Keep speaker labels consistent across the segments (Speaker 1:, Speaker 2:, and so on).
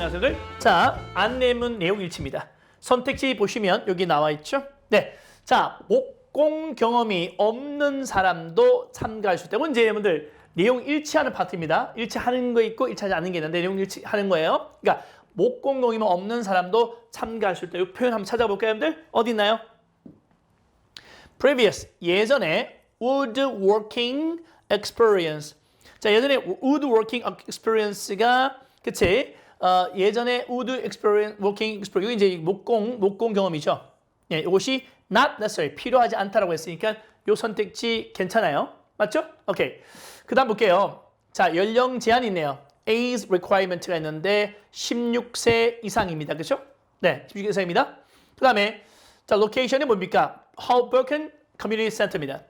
Speaker 1: 안녕하세요. 자, 안내문 내용 일치입니다. 선택지 보시면 여기 나와 있죠? 네. 자, 목공 경험이 없는 사람도 참가할 수 있다. 이제 여러분들 내용 일치하는 파트입니다. 일치하는 거 있고 일치하지 않는 게 있는데 내용 일치하는 거예요. 그러니까 목공 경험이 없는 사람도 참가할 수 있다. 이 표현 한번 찾아볼까요, 여러분들? 어디 있나요? previous 예전에 woodworking experience 자 예전에 woodworking experience가 그치 어, 예전에 experience working experience 이거 이제 목공 목공 경험이죠? 예 이것이 not necessary 필요하지 않다라고 했으니까 요 선택지 괜찮아요. 맞죠? 오케이. 그다음 볼게요. 자 연령 제한이 있네요. Age requirement가 있는데 16세 이상입니다. 그렇죠 네 16세 이상입니다. 그다음에 자, 로케이션이 뭡니까? Hoboken Community Center입니다.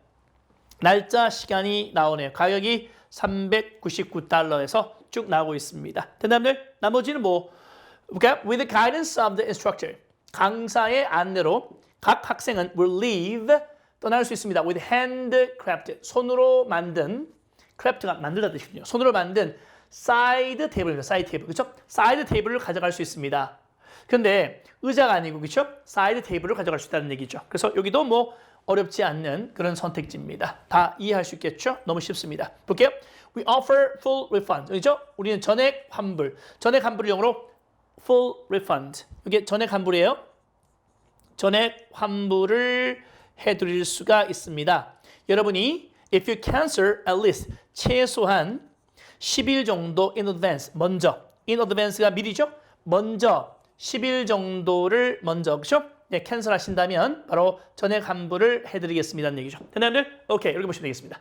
Speaker 1: 날짜, 시간이 나오네요. 가격이 399달러에서 쭉 나오고 있습니다. 대답들 나머지는 뭐 볼까요? With the guidance of the instructor. 강사의 안내로 각 학생은 will leave 떠날 수 있습니다. With handcrafted 손으로 만든 craft가 만들다 뜻이군요. 손으로 만든 사이드 테이블입니다. 사이드 테이블 그렇죠? 사이드 테이블을 가져갈 수 있습니다. 근데 의자가 아니고 그렇죠? 사이드 테이블을 가져갈 수 있다는 얘기죠. 그래서 여기도 뭐 어렵지 않는 그런 선택지입니다. 다 이해할 수 있겠죠? 너무 쉽습니다. 볼게요. We offer full refund. 그렇죠? 우리는 전액 환불. 전액 환불을 영어로 full refund. 이게 전액 환불이에요. 전액 환불을 해드릴 수가 있습니다. 여러분이 if you cancel at least 최소한 10일 정도 in advance 먼저 in advance가 미리죠? 먼저 10일 정도를 먼저 그죠? 네, 캔슬 하신다면 바로 전액 환불을 해드리겠습니다는 얘기죠. 되나요들? 오케이 이렇게 보시면 되겠습니다.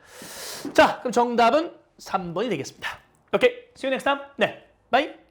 Speaker 1: 자 그럼 정답은 3번이 되겠습니다. 오케이 see you next time. 네, bye.